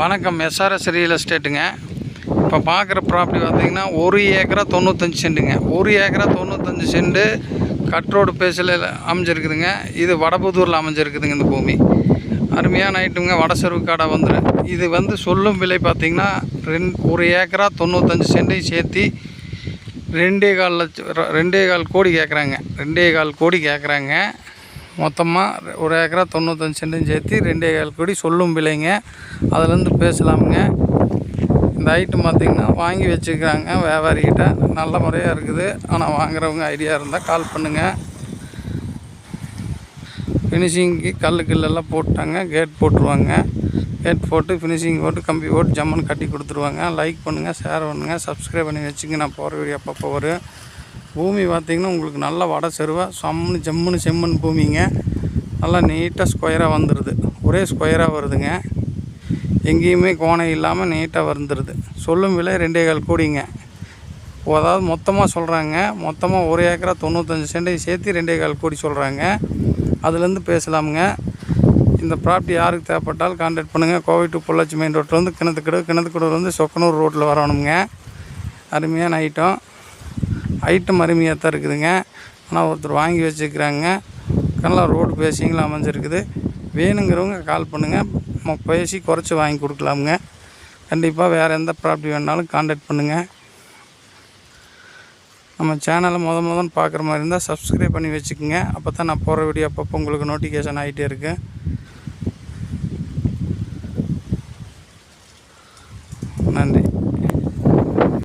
வணக்கம். SRS real எஸ்டேட்டுங்க இப்போ பார்க்குற ப்ராப்பர்ட்டி பார்த்தீங்கன்னா ஒரு ஏக்கரா தொண்ணூத்தஞ்சு சென்ட்டுங்க ஒரு ஏக்கரா தொண்ணூத்தஞ்சு சென்ட்டு கட் ரோடு அமைஞ்சிருக்குதுங்க. இது வடபுதூரில் அமைஞ்சிருக்குதுங்க இந்த பூமி. அருமையான ஐட்டமுங்க வடசெருவு காடை வந்துடும் இது வந்து சொல்லும் விலை பார்த்திங்கன்னா ரெண்டு ஒரு ஏக்கரா தொண்ணூத்தஞ்சு சென்ட்டையும் சேர்த்து ரெண்டே கால் லட்சம் ரெண்டே கால் கோடி கேட்குறாங்க ரெண்டே கால் கோடி கேட்குறாங்க மொத்தமாக ஒரு ஏக்கரா தொண்ணூத்தஞ்சு சென்ட்டும் சேர்த்து ரெண்டே கால் கோடி சொல்லும் விலைங்க. அதுலேருந்து பேசலாமுங்க. இந்த ஐட்டம் பார்த்திங்கன்னா வாங்கி வச்சுக்கிறாங்க. வியாபாரிகிட்ட நல்ல முறையாக இருக்குது. ஆனால் வாங்குறவங்க ஐடியா இருந்தால் கால் பண்ணுங்கள் ஃபினிஷிங்க்கு கல் கில்லெல்லாம் போட்டாங்க. கேட் போட்டுருவாங்க. கேட் போட்டு ஃபினிஷிங் போட்டு கம்பி போட்டு ஜம்மன் கட்டி கொடுத்துருவாங்க. லைக் பண்ணுங்கள் ஷேர் பண்ணுங்கள் சப்ஸ்கிரைப் பண்ணி வச்சுங்க. நான் போகிற வீடியோ அப்பப்போ வரும். பூமி பார்த்திங்கன்னா உங்களுக்கு நல்ல வடை செருவாக சம்முன்னு ஜம்முன்னு செம்மண் பூமிங்க. நல்லா நீட்டாக ஸ்கொயராக வந்துடுது ஒரே ஸ்கொயராக வருதுங்க. எங்கேயுமே கோணை இல்லாமல் நீட்டாக வந்துடுது சொல்லும் விலை ரெண்டே கால் கோடிங்க. அதாவது மொத்தமாக சொல்கிறாங்க மொத்தமாக ஒரு ஏக்கரா தொண்ணூத்தஞ்சு சென்டையும் சேர்த்து ரெண்டே கால் கோடி சொல்கிறாங்க அதுலேருந்து பேசலாமுங்க. இந்த ப்ராப்பர்ட்டி யாருக்கு தேவைப்பட்டாலும் கான்டாக்ட் பண்ணுங்கள் கோவை டு பொள்ளாச்சி மெயின் ரோட்லேருந்து கிணத்துக்கடு கிணத்துக்கடு வந்து சொக்கனூர் ரோட்டில் வரணுங்க அருமையான ஐட்டம் ஐட்டம் அருமையாக தான் இருக்குதுங்க. ஆனால் ஒருத்தர் வாங்கி வச்சுக்கிறாங்க. நல்லா ரோடு பேசிங்களும் அமைஞ்சிருக்குது. வேணுங்கிறவங்க கால் பண்ணுங்கள் நம்ம பேசி குறைச்சி வாங்கி கொடுக்கலாமுங்க. கண்டிப்பாக வேறு எந்த ப்ராப்ளம் வேணாலும் காண்டாக்ட் பண்ணுங்கள் நம்ம சேனலை முத முதன் பார்க்குற மாதிரி இருந்தால் சப்ஸ்கிரைப் பண்ணி வச்சுக்கோங்க. அப்போ தான் நான் போகிற வீடியோ அப்பப்போ உங்களுக்கு நோட்டிஃபிகேஷன் ஆகிட்டே இருக்கு. நன்றி.